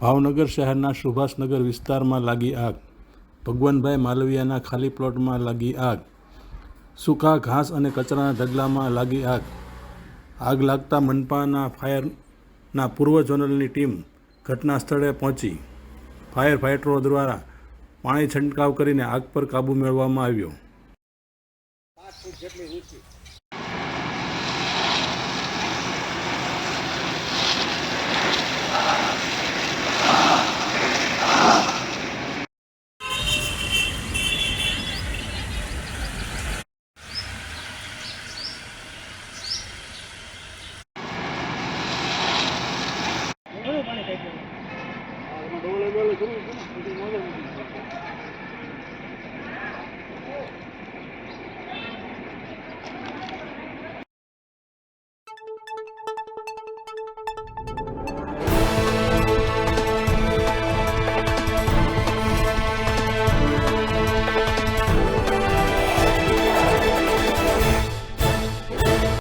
ભાવનગર શહેરના સુભાષનગર વિસ્તારમાં લાગી આગ. ભગવાનભાઈ માલવિયાના ખાલી પ્લોટમાં લાગી આગ. સૂકા ઘાસ અને કચરાના ઢગલામાં લાગી આગ. આગ લાગતા મનપાના ફાયરના પૂર્વ ઝોનલની ટીમ ઘટના સ્થળે પહોંચી. ફાયર ફાઇટરો દ્વારા પાણી છંટકાવ કરીને આગ પર કાબૂ મેળવવામાં આવ્યો. Dur, dur, dur.